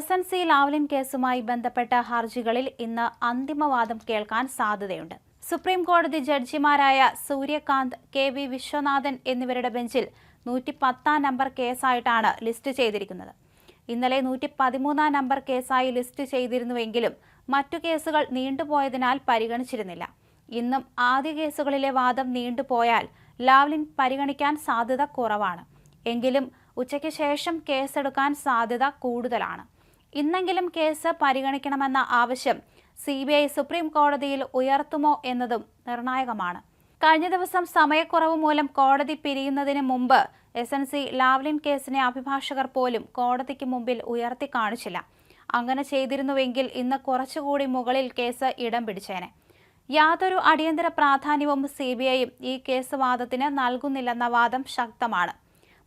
S N C Lavalin കേസുമായി ബന്ധപ്പെട്ട ഹർജികളിൽ ഇന്ന് അന്തിമവാദം കേൾക്കാൻ സാധ്യതയുണ്ട്. സുപ്രീം കോടതി ജഡ്ജിമാരായ സൂര്യകാന്ത് കെ വി വിശ്വനാഥൻ എന്നിവരുടെ ബെഞ്ചിൽ നൂറ്റി പത്താം നമ്പർ കേസായിട്ടാണ് ലിസ്റ്റ് ചെയ്തിരിക്കുന്നത്. ഇന്നലെ നൂറ്റി പതിമൂന്നാം നമ്പർ കേസായി ലിസ്റ്റ് ചെയ്തിരുന്നുവെങ്കിലും മറ്റു കേസുകൾ നീണ്ടുപോയതിനാൽ പരിഗണിച്ചിരുന്നില്ല. ഇന്നും ആദ്യ കേസുകളിലെ വാദം നീണ്ടുപോയാൽ ലാവ്ലിൻ പരിഗണിക്കാൻ സാധ്യത കുറവാണ്. എങ്കിലും ഉച്ചയ്ക്ക് ശേഷം കേസെടുക്കാൻ സാധ്യത കൂടുതലാണ്. ഇന്നെങ്കിലും കേസ് പരിഗണിക്കണമെന്ന ആവശ്യം സി ബി ഐ സുപ്രീം കോടതിയിൽ ഉയർത്തുമോ എന്നതും നിർണായകമാണ്. കഴിഞ്ഞ ദിവസം സമയക്കുറവ് മൂലം കോടതി പിരിയുന്നതിന് മുമ്പ് എസ് എൻ സി ലാവ്ലിൻ കേസിനെ അഭിഭാഷകർ പോലും കോടതിക്ക് മുമ്പിൽ ഉയർത്തി കാണിച്ചില്ല. അങ്ങനെ ചെയ്തിരുന്നുവെങ്കിൽ ഇന്ന് കുറച്ചുകൂടി മുകളിൽ കേസ് ഇടം പിടിച്ചേനെ. യാതൊരു അടിയന്തര പ്രാധാന്യവും സി ബി ഐയും ഈ കേസ് വാദത്തിന് നൽകുന്നില്ലെന്ന വാദം ശക്തമാണ്.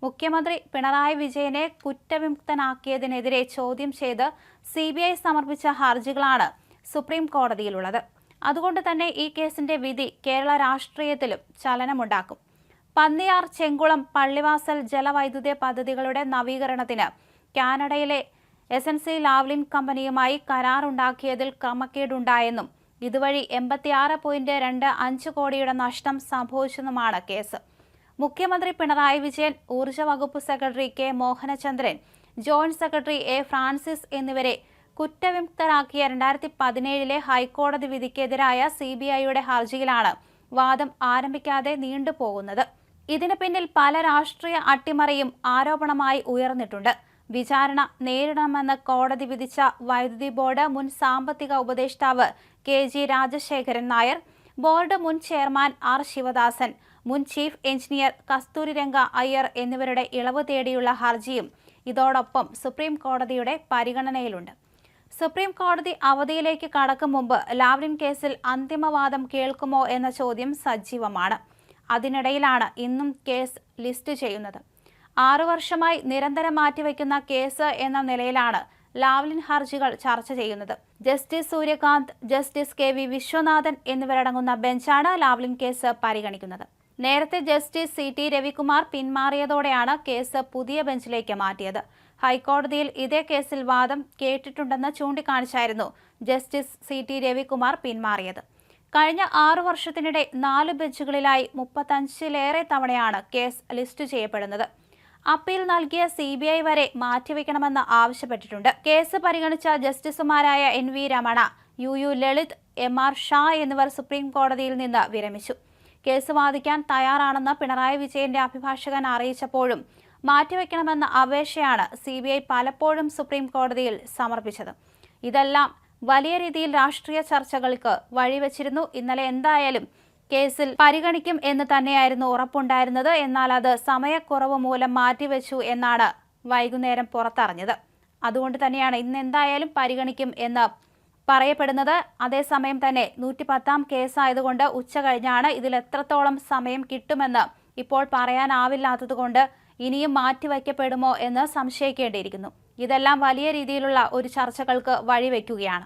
മുഖ്യമന്ത്രി പിണറായി വിജയനെ കുറ്റവിമുക്തനാക്കിയതിനെതിരെ ചോദ്യം ചെയ്ത് സി ബി ഐ സമർപ്പിച്ച ഹർജികളാണ് സുപ്രീം കോടതിയിലുള്ളത്. അതുകൊണ്ട് തന്നെ ഈ കേസിന്റെ വിധി കേരള രാഷ്ട്രീയത്തിലും ചലനമുണ്ടാക്കും. പന്നിയാർ ചെങ്കുളം പള്ളിവാസൽ ജലവൈദ്യുത പദ്ധതികളുടെ നവീകരണത്തിന് കാനഡയിലെ എസ് എൻ സി ലാവ്ലിൻ കമ്പനിയുമായി കരാറുണ്ടാക്കിയതിൽ ക്രമക്കേടുണ്ടായെന്നും ഇതുവഴി എൺപത്തിയാറ് പോയിന്റ് രണ്ട് അഞ്ച് കോടിയുടെ നഷ്ടം സംഭവിച്ചെന്നുമാണ് കേസ്. മുഖ്യമന്ത്രി പിണറായി വിജയൻ ഊർജ വകുപ്പ് secretary K Mohanachandran joint secretary A Francis എന്നിവരെ കുറ്റവിമുക്തരാക്കിയ രണ്ടായിരത്തി പതിനേഴിലെ ഹൈക്കോടതി വിധിക്കെതിരായ സി ബി ഐയുടെ ഹർജിയിലാണ് വാദം ആരംഭിക്കാതെ നീണ്ടുപോകുന്നത് ഇതിന് പിന്നിൽ പല രാഷ്ട്രീയ അട്ടിമറിയും ആരോപണമായി ഉയർന്നിട്ടുണ്ട്. വിചാരണ നേരിടണമെന്ന് കോടതി വിധിച്ച വൈദ്യുതി ബോർഡ് മുൻ സാമ്പത്തിക ഉപദേഷ്ടാവ് K G Rajasekharan Nair board മുൻ ചെയർമാൻ ആർ ശിവദാസൻ മുൻ ചീഫ് എഞ്ചിനീയർ കസ്തൂരിരംഗ അയ്യർ എന്നിവരുടെ ഇളവ് തേടിയുള്ള ഹർജിയും ഇതോടൊപ്പം സുപ്രീം കോടതിയുടെ പരിഗണനയിലുണ്ട്. സുപ്രീം കോടതി അവധിയിലേക്ക് കടക്കും മുമ്പ് ലാവ്ലിൻ കേസിൽ അന്തിമവാദം കേൾക്കുമോ എന്ന ചോദ്യം സജീവമാണ്. അതിനിടയിലാണ് ഇന്നും കേസ് ലിസ്റ്റ് ചെയ്യുന്നത്. ആറു വർഷമായി നിരന്തരം മാറ്റിവെക്കുന്ന കേസ് എന്ന നിലയിലാണ് ലാവ്ലിൻ ഹർജികൾ ചർച്ച ചെയ്യുന്നത്. Justice Suryakant justice K V Viswanathan എന്നിവരടങ്ങുന്ന ബെഞ്ചാണ് ലാവ്ലിൻ കേസ് പരിഗണിക്കുന്നത്. നേരത്തെ ജസ്റ്റിസ് സി ടി രവികുമാർ പിന്മാറിയതോടെയാണ് കേസ് പുതിയ ബെഞ്ചിലേക്ക് മാറ്റിയത്. ഹൈക്കോടതിയിൽ ഇതേ കേസിൽ വാദം കേട്ടിട്ടുണ്ടെന്ന് ചൂണ്ടിക്കാണിച്ചായിരുന്നു ജസ്റ്റിസ് സി ടി രവികുമാർ പിന്മാറിയത്. കഴിഞ്ഞ ആറു വർഷത്തിനിടെ നാല് ബെഞ്ചുകളിലായി മുപ്പത്തഞ്ചിലേറെ തവണയാണ് കേസ് ലിസ്റ്റ് ചെയ്യപ്പെടുന്നത്. അപ്പീൽ നൽകിയ സി ബി ഐ വരെ മാറ്റിവെക്കണമെന്ന് ആവശ്യപ്പെട്ടിട്ടുണ്ട്. കേസ് പരിഗണിച്ച ജസ്റ്റിസുമാരായ N V Ramana U U Lalit M R Shah എന്നിവർ സുപ്രീം കോടതിയിൽ നിന്ന് വിരമിച്ചു. കേസ് വാദിക്കാൻ തയ്യാറാണെന്ന് പിണറായി വിജയന്റെ അഭിഭാഷകൻ അറിയിച്ചപ്പോഴും മാറ്റിവെക്കണമെന്ന അപേക്ഷയാണ് സി ബി ഐ പലപ്പോഴും സുപ്രീം കോടതിയിൽ സമർപ്പിച്ചത്. ഇതെല്ലാം വലിയ രീതിയിൽ രാഷ്ട്രീയ ചർച്ചകൾക്ക് വഴിവെച്ചിരുന്നു. ഇന്നലെ എന്തായാലും കേസിൽ പരിഗണിക്കും എന്ന് തന്നെയായിരുന്നു ഉറപ്പുണ്ടായിരുന്നത്. എന്നാൽ അത് സമയക്കുറവ് മൂലം മാറ്റിവെച്ചു എന്നാണ് വൈകുന്നേരം പുറത്തറിഞ്ഞത്. അതുകൊണ്ട് തന്നെയാണ് ഇന്ന് എന്തായാലും പരിഗണിക്കും എന്ന് പറയപ്പെടുന്നത്. അതേസമയം തന്നെ നൂറ്റി പത്താം കേസായതുകൊണ്ട് ഉച്ച കഴിഞ്ഞാണ് ഇതിൽ എത്രത്തോളം സമയം കിട്ടുമെന്ന് ഇപ്പോൾ പറയാനാവില്ലാത്തതുകൊണ്ട് ഇനിയും മാറ്റിവയ്ക്കപ്പെടുമോ എന്ന് സംശയിക്കേണ്ടിയിരിക്കുന്നു. ഇതെല്ലാം വലിയ രീതിയിലുള്ള ഒരു ചർച്ചകൾക്ക് വഴിവെക്കുകയാണ്.